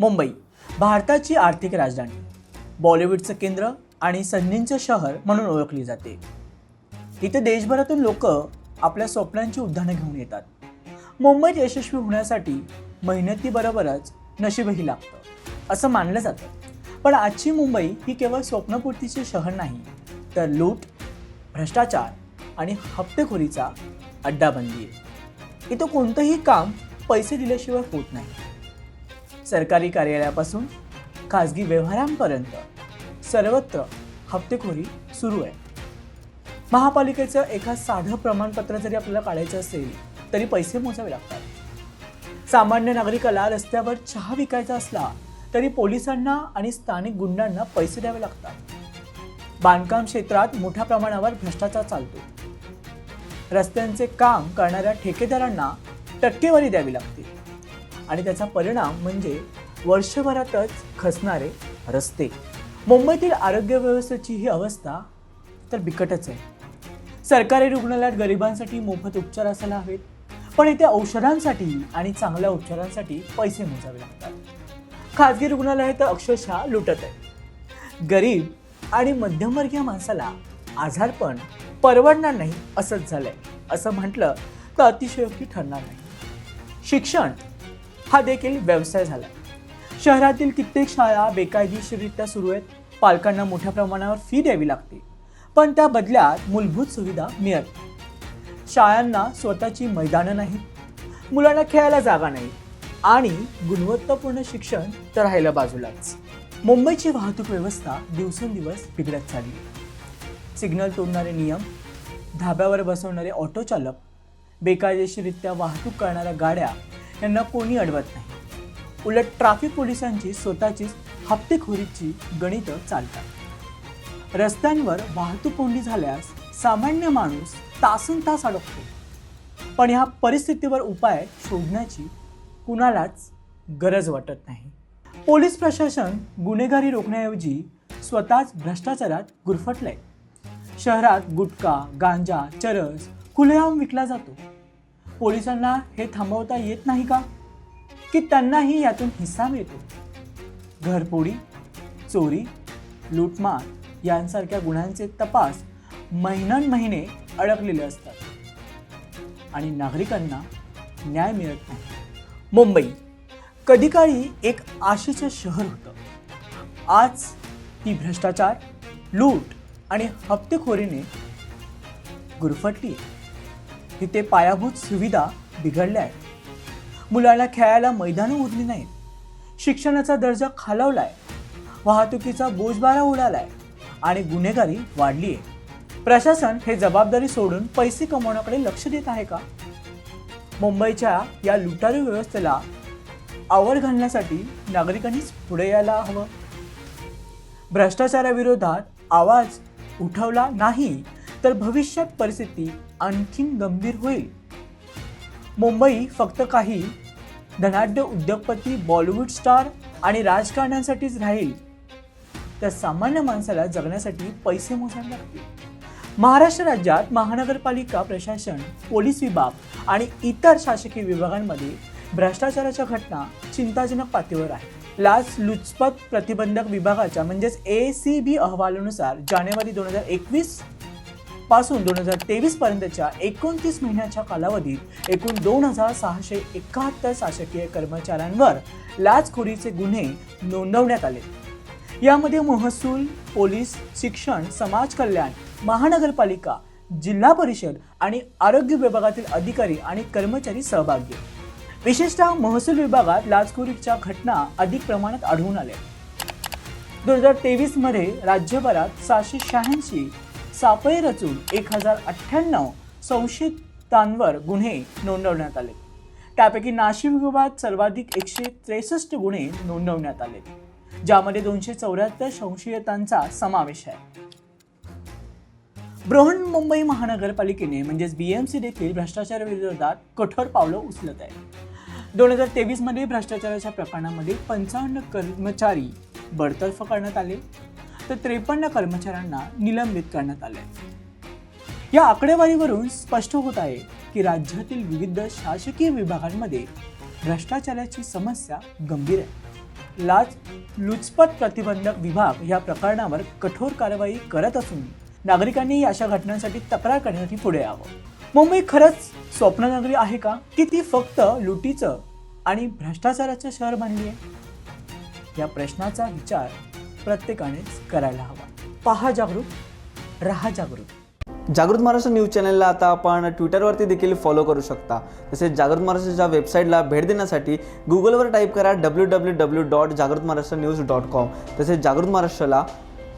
मुंबई भारताची आर्थिक राजधानी. बॉलिवूडचं केंद्र आणि संधींचं शहर म्हणून ओळखली जाते. इथे देशभरातून लोक आपल्या स्वप्नांची उद्यानं घेऊन येतात. मुंबईत यशस्वी होण्यासाठी मेहनतीबरोबरच नशीबही लागतं असं मानलं जातं. पण आजची मुंबई ही केवळ स्वप्नपूर्तीचे शहर नाही तर लूट भ्रष्टाचार आणि हप्तेखोरीचा अड्डा बनली आहे. इथं कोणतंही काम पैसे दिल्याशिवाय होत नाही. सरकारी कार्यालयापासून खाजगी व्यवहारांपर्यंत सर्वत्र हप्तेखोरी सुरू आहे. महापालिकेचं एका साधं प्रमाणपत्र जरी आपल्याला काढायचं असेल तरी पैसे मोजावे लागतात. सामान्य नागरिकाला रस्त्यावर चहा विकायचा असला तरी पोलिसांना आणि स्थानिक गुंडांना पैसे द्यावे लागतात. बांधकाम क्षेत्रात मोठ्या प्रमाणावर भ्रष्टाचार चालतो. रस्त्यांचे काम करणाऱ्या ठेकेदारांना टक्केवारी द्यावी लागते. आणि त्याचा परिणाम म्हणजे वर्षभरातच खसणारे रस्ते. मुंबईतील आरोग्य व्यवस्थेची ही अवस्था तर बिकटच आहे. सरकारी रुग्णालयात गरिबांसाठी मोफत उपचार असायला हवेत पण इथे औषधांसाठी आणि चांगल्या उपचारांसाठी पैसे मोजावे लागतात. खाजगी रुग्णालय तर अक्षरशः लुटत आहे गरीब आणि मध्यमवर्गीय माणसाला आजारपण परवडणार नाही असंच झालंय. असं म्हटलं तर अतिशयोक्ती ठरणार नाही. शिक्षण हा देखील व्यवसाय झाला. शहरातील कित्येक शाळा बेकायदेशीररित्या सुरू आहेत. पालकांना मोठ्या प्रमाणावर फी द्यावी लागते. पण त्या बदल्यात मूलभूत सुविधा मिळत शाळांना स्वतःची मैदानं नाहीत. मुलांना खेळायला जागा नाही. आणि गुणवत्तापूर्ण शिक्षण तर राहिलं बाजूलाच. मुंबईची वाहतूक व्यवस्था दिवसेंदिवस बिघडत चालली. सिग्नल तोडणारे नियम धाब्यावर बसवणारे ऑटो चालक बेकायदेशीररित्या वाहतूक करणाऱ्या गाड्या यांना कोणी अडवत नाही. उलट ट्रॅफिक पोलिसांची स्वतःचीच हप्तेखोरीची गणितं चालतात. रस्त्यांवर वाहतूक कोंडी झाल्यास सामान्य माणूस तासन तास अडकतो. पण ह्या परिस्थितीवर उपाय शोधण्याची कुणालाच गरज वाटत नाही. पोलीस प्रशासन गुन्हेगारी रोखण्याऐवजी स्वतःच भ्रष्टाचारात गुरफटलंय. शहरात गुटखा गांजा चरस खुलेआम विकला जातो. पोलिसांना हे थांबवता येत नाही का? की त्यांनाही यातून हिस्सा मिळतो? घरपोडी चोरी लूटमार यांसारख्या गुन्ह्यांचे तपास महिन्यानमहिने अडकलेले असतात. आणि नागरिकांना न्याय मिळत नाही. मुंबई कधी काळी एक आशेचं शहर होतं. आज ती भ्रष्टाचार लूट आणि हप्तेखोरीने गुरफटली आहे. तिथे पायाभूत सुविधा बिघडल्या आहेत. मुलांना खेळायला मैदानं उरली नाहीत. शिक्षणाचा दर्जा खालावलाय. वाहतुकीचा बोजबारा उडालाय आणि गुन्हेगारी वाढली आहे प्रशासन हे जबाबदारी सोडून पैसे कमवण्याकडे लक्ष देत आहे का? मुंबईच्या या लुटारू व्यवस्थेला आवर घालण्यासाठी नागरिकांनीच पुढे यायला हवं. भ्रष्टाचाराविरोधात आवाज उठवला नाही तर भविष्यात परिस्थिती आणखीन गंभीर होईल. मुंबई फक्त काही धनाढ्य उद्योगपती बॉलिवूड स्टार आणि राजकारण्यांसाठीच राहील तर सामान्य माणसाला जगण्यासाठी पैसे मोजावे लागतील. महाराष्ट्र राज्यात महानगरपालिका प्रशासन पोलीस विभाग आणि इतर शासकीय विभागांमध्ये भ्रष्टाचाराच्या घटना चिंताजनक पातळीवर आहे लाच लुचपत प्रतिबंधक विभागाच्या म्हणजेच ए सी बी अहवालानुसार जानेवारी दोन हजार एकवीसपासून दोन हजार तेवीस पर्यंतच्या एकोणतीस महिन्याच्या कालावधीत एकूण दोन हजार सहाशे एकाहत्तर शासकीय कर्मचाऱ्यांवर लाचखोरीचे गुन्हे नोंदवण्यात आले यामध्ये महसूल पोलीस शिक्षण समाज कल्याण महानगरपालिका जिल्हा परिषद आणि आरोग्य विभागातील अधिकारी आणि कर्मचारी सहभागी आहेत. विशेषतः महसूल विभागात लाचखोरीच्या घटना अधिक प्रमाणात आढळून आल्या. दोन हजार तेवीसमध्ये राज्यभरात सहाशे शहाऐंशी सापळे रचून एक हजार अठ्ठ्याण्णव संशयितांवर गुन्हे नोंदवण्यात आले. त्यापैकी नाशिक विभागात सर्वाधिक एकशे त्रेसष्ट गुन्हे नोंदवण्यात आले ज्यामध्ये दोनशे चौऱ्याहत्तर संशयितांचा समावेश आहे. बृहन्मुंबई महानगरपालिकेने म्हणजेच बी एम सी देखील भ्रष्टाचाराविरोधात कठोर पावलं उचलत आहे दोन हजार तेवीसमध्ये भ्रष्टाचाराच्या प्रकरणामध्ये पंचावन्न कर्मचारी बडतर्फ करण्यात आले. तर त्रेपन्न कर्मचाऱ्यांना निलंबित करण्यात आले या आकडेवारीवरून स्पष्ट होत आहे की राज्यातील विविध शासकीय विभागांमध्ये भ्रष्टाचाराची समस्या गंभीर आहे. लाच लुचपत प्रतिबंधक विभाग या प्रकरणावर कठोर कारवाई करत असून नागरिकांनी अशा घटनांसाठी तक्रार करण्यासाठी पुढे यावं. मुंबई खरंच स्वप्ननगरी आहे का? की ती फक्त लुटीचं आणि भ्रष्टाचाराचं शहर बनली आहे या प्रश्नाचा विचार प्रत्येकानेच करायला हवा. पहा जागरूक रहा जागरूक जागृत महाराष्ट्र न्यूज चॅनलला आता आपण ट्विटरवरती देखील फॉलो करू शकता. तसेच जागृत महाराष्ट्राच्या वेबसाईटला भेट देण्यासाठी गुगलवर टाईप करा डब्ल्यू डब्ल्यू डब्ल्यू डॉट जागृत महाराष्ट्र न्यूज डॉट कॉम तसेच जागृत महाराष्ट्राला